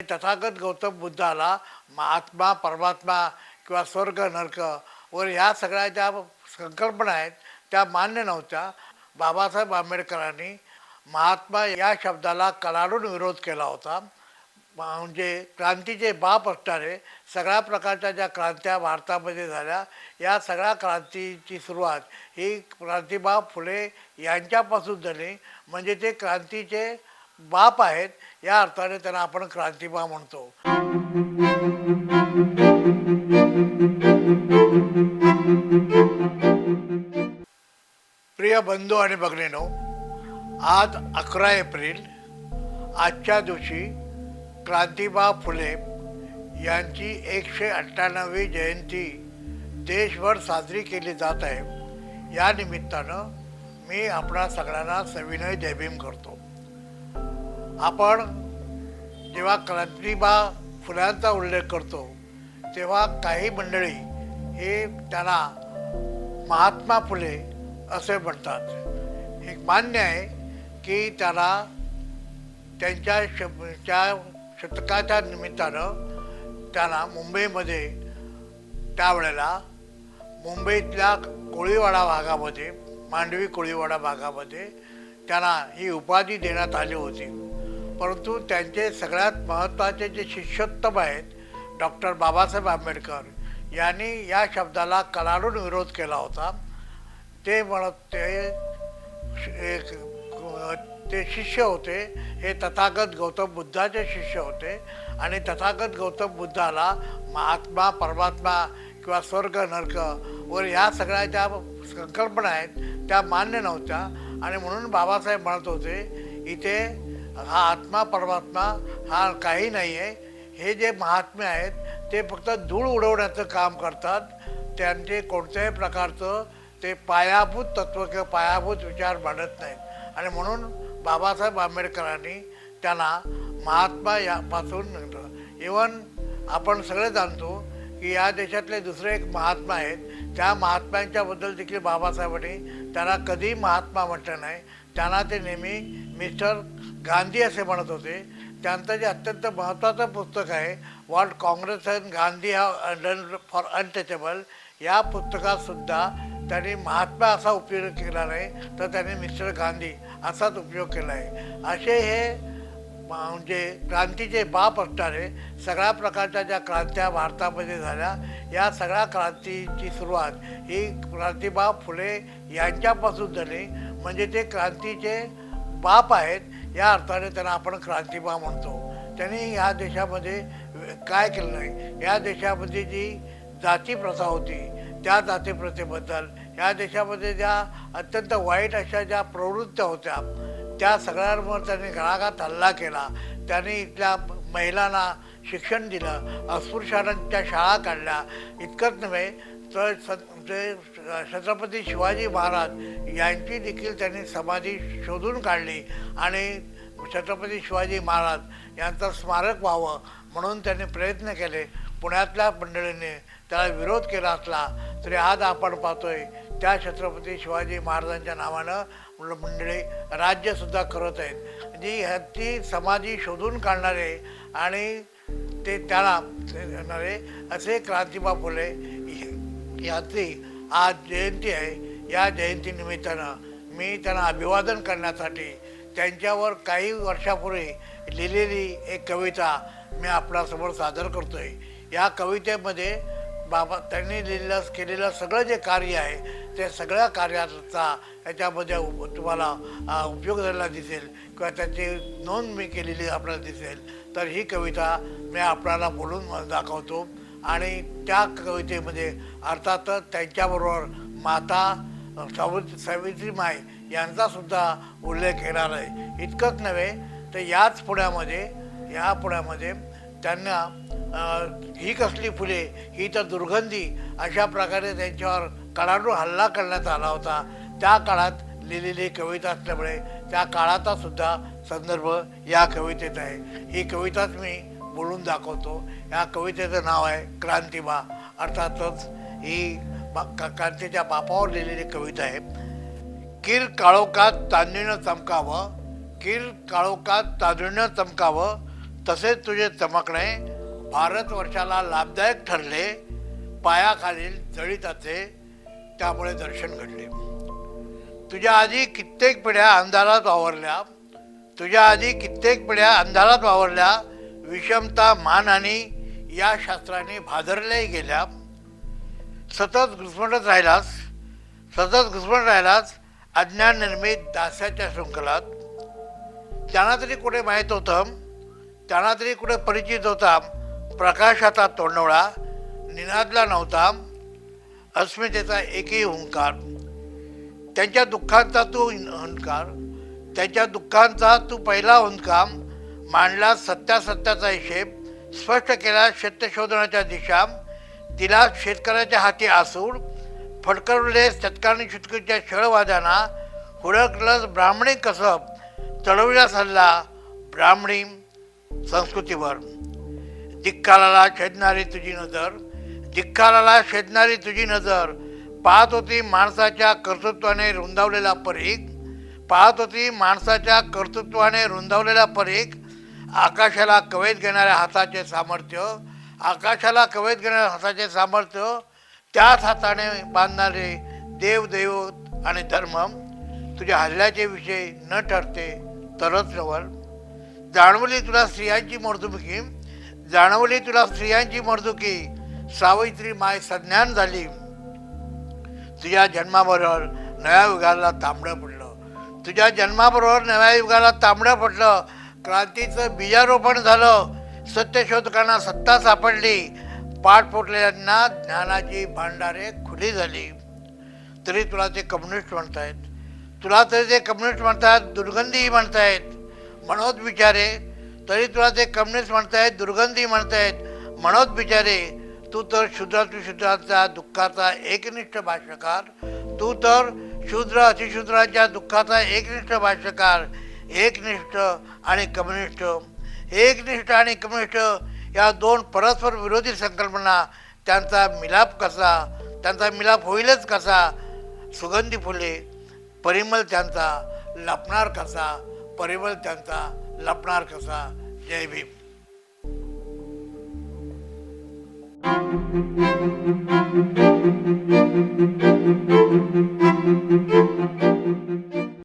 तथागत गौतम बुद्धाला महात्मा आत्मा परमात्मा किंवा स्वर्ग नरक वर ह्या सगळ्या ज्या संकल्पना आहेत त्या मान्य नव्हत्या. बाबासाहेब आंबेडकरांनी महात्मा या शब्दाला कलाडून विरोध केला होता. म्हणजे क्रांतीचे बाप असणारे सगळ्या प्रकारच्या ज्या क्रांत्या भारतामध्ये झाल्या या सगळ्या क्रांतीची सुरुवात ही क्रांतीबा फुले यांच्यापासून झाली. म्हणजे ते क्रांतीचे बाप आहेत या अर्थाने त्यांना आपण क्रांतिबा म्हणतो. प्रिय बंधू आणि भगिनीनो आज अकरा एप्रिल आजच्या दिवशी क्रांतिबा फुले यांची एकशे अठ्ठ्याण्णवी जयंती देशभर साजरी केली जात आहे. या निमित्तानं मी आपणा सगळ्यांना सविनय जयभीम करतो. आपण जेव्हा क्रांतीबा फुल्यांचा उल्लेख करतो तेव्हा काही मंडळी हे त्यांना महात्मा फुले असे म्हणतात. हे मान्य आहे की त्याला त्यांच्या शब त्या शतकाच्या निमित्तानं त्यांना मुंबईमध्ये त्यावेळेला मुंबईतल्या कोळीवाडा भागामध्ये मांडवी कोळीवाडा भागामध्ये त्यांना ही उपाधी देण्यात आली होती. परंतु त्यांचे सगळ्यात महत्त्वाचे जे शिष्योत्तम आहेत डॉक्टर बाबासाहेब आंबेडकर यांनी या शब्दाला कलाडून विरोध केला होता. ते म्हणत ते एक ते शिष्य होते. हे तथागत गौतम बुद्धाचे शिष्य होते. आणि तथागत गौतम बुद्धाला महात्मा परमात्मा किंवा स्वर्ग नरक वर ह्या सगळ्या ज्या संकल्पना आहेत त्या मान्य नव्हत्या. आणि म्हणून बाबासाहेब म्हणत होते इथे हा आत्मा परमात्मा हा काही नाही आहे हे जे महात्मे आहेत ते फक्त धूळ उडवण्याचं काम करतात. त्यांचे कोणत्याही प्रकारचं ते पायाभूत तत्व किंवा पायाभूत विचार मांडत नाहीत. आणि म्हणून बाबासाहेब आंबेडकरांनी त्यांना महात्मा यापासून इवन आपण सगळे जाणतो की या देशातले दुसरे एक महात्मा आहेत. त्या महात्म्यांच्याबद्दल देखील बाबासाहेबांनी त्यांना कधी महात्मा म्हटलं नाही. त्यांना ते नेहमी मिस्टर गांधी असे म्हणत होते. त्यांचं जे अत्यंत महत्त्वाचं पुस्तक आहे वॉट काँग्रेस अँड गांधी हा डन फॉर अनटचेबल या पुस्तकातसुद्धा त्यांनी महात्मा असा उपयोग केला नाही तर त्यांनी मिस्टर गांधी असाच उपयोग केला आहे. असे हे म्हणजे क्रांतीचे बाप असणारे सगळ्या प्रकारच्या ज्या क्रांत्या भारतामध्ये झाल्या या सगळ्या क्रांतीची सुरुवात ही क्रांतीबा फुले यांच्यापासून झाली. म्हणजे ते क्रांतीचे बाप आहेत या अर्थाने त्यांना आपण क्रांतीबा म्हणतो. त्यांनी या देशामध्ये काय केलं नाही. या देशामध्ये जी जाती प्रथा होती त्या जाती प्रथेबद्दल या देशामध्ये ज्या अत्यंत वाईट अशा ज्या प्रवृत्त्या होत्या त्या सगळ्यांवर त्यांनी घराघात हल्ला केला. त्यांनी इथल्या महिलांना शिक्षण दिलं अस्पृश्यांच्या शाळा काढल्या. इतकंच नव्हे तर स ते छत्रपती शिवाजी महाराज यांची देखील त्यांनी समाधी शोधून काढली आणि छत्रपती शिवाजी महाराज यांचं स्मारक व्हावं म्हणून त्यांनी प्रयत्न केले. पुण्यातल्या मंडळींनी त्याला विरोध केला असला तरी आज आपण पाहतोय त्या छत्रपती शिवाजी महाराजांच्या नावानं मंडळी राज्यसुद्धा करत आहेत. जी ह्याची समाधी शोधून काढणारे आणि ते त्याला असे क्रांतीबा फुले याची आज जयंती आहे. या जयंतीनिमित्तानं मी त्यांना अभिवादन करण्यासाठी त्यांच्यावर काही वर्षापूर्वी लिहिलेली एक कविता मी आपणासमोर सादर करतो आहे या कवितेमध्ये बाबा त्यांनी लिहिलेलं केलेलं सगळं जे कार्य आहे ते सगळ्या कार्याचा याच्यामध्ये तुम्हाला उपयोग झालेला दिसेल किंवा त्याची नोंद मी केलेली आपल्याला दिसेल. तर ही कविता मी आपल्याला बोलून दाखवतो. आणि त्या कवितेमध्ये अर्थातच त्यांच्याबरोबर माता सावित्री सावित्री माय यांचासुद्धा उल्लेख येणार आहे. इतकंच नव्हे तर याच पुण्यामध्ये या पुण्यामध्ये त्यांना ही कसली फुले ही तर दुर्गंधी अशा प्रकारे त्यांच्यावर कडाडू हल्ला करण्यात आला होता. त्या काळात लिहिलेली कविता असल्यामुळे त्या काळाचासुद्धा संदर्भ या कवितेत आहे. ही कविताच मी बोलून दाखवतो. या कवितेचं नाव आहे क्रांतिबा. अर्थातच ही बा क्रांतीच्या बापावर लिहिलेली कविता आहे. किर काळोखात चांदणीनं चमकावं. किर काळोखात तांदळीनं चमकावं. तसेच तुझे चमकणे भारतवर्षाला लाभदायक ठरले. पायाखालील जळीताचे त्यामुळे दर्शन घडले. तुझ्या आधी कित्येक पिढ्या अंधारात वावरल्या. तुझ्या आधी कित्येक पिढ्या अंधारात वावरल्या. विषमता मानहानी या शास्त्राने भादरल्याही गेल्या सतत घुसमटत राहिलास सतत घुसमट राहिलास अज्ञान निर्मित दास्याच्या शृंखलात. त्यांना तरी कुठे माहीत होतं त्यांना तरी कुठे परिचित होता प्रकाशाचा तोंडवळा निनादला नव्हता अस्मितेचा एकही हुंकार. त्यांच्या दुःखांचा तू हुंकार त्यांच्या दुःखांचा तू पहिला हुंकार मांडला सत्यासत्याचा हिशेब स्पष्ट केला सत्यशोधनाच्या दिशा तिला शेतकऱ्याच्या हाती आसूड फडकवले सत्कारणी शेतकरीच्या छळवाद्यांना हुडकलं ब्राह्मणी कसब चढविला सल्ला ब्राह्मणी संस्कृतीवर. दिक्कालाला छेदणारी तुझी नजर दिक्कालाला छेदणारी तुझी नजर. पाहत होती माणसाच्या कर्तृत्वाने रुंदावलेला परीख पाहत होती माणसाच्या कर्तृत्वाने रुंदावलेला परीख आकाशाला कवेत घेणाऱ्या हाताचे सामर्थ्य आकाशाला कवेत घेणाऱ्या हाताचे सामर्थ्य त्याच हाताने बांधणारे देवदैवत आणि धर्म तुझ्या हल्ल्याचे विषय न ठरते तरच नवल जाणवली तुला स्त्रियांची मर्दुकी जाणवली तुला स्त्रियांची मर्दुकी सावित्री माय संज्ञान झाली. तुझ्या जन्माबरोबर नव्या युगाला तांबडं पडलं. तुझ्या जन्माबरोबर नव्या युगाला तांबडं पडलं. क्रांतीचं बीजारोपण झालं. सत्यशोधकांना सत्ता सापडली. पाठ फुटलेल्यांना ज्ञानाची भांडारे खुली झाली. तरी तुला ते कम्युनिस्ट म्हणतायत. तुला तरी ते कम्युनिस्ट म्हणतात दुर्गंधीही म्हणतायत. मनोज बिचारे तरी तुला ते कम्युनिस्ट म्हणतायत दुर्गंधी म्हणतायत. मनोज बिचारे तू तर शूद्रातू शूद्राचा दुःखाचा एकनिष्ठ भाष्यकार. तू तर शूद्र अतिशूद्राच्या दुःखाचा एकनिष्ठ भाष्यकार. एकनिष्ठ आणि कम्युनिस्ट एकनिष्ठ आणि कम्युनिस्ट या दोन परस्पर विरोधी संकल्पना त्यांचा मिलाप कसा त्यांचा मिलाप होईलच कसा सुगंधी फुले परिमल त्यांचा लपणार कसा परिमल त्यांचा लपणार कसा जय भीम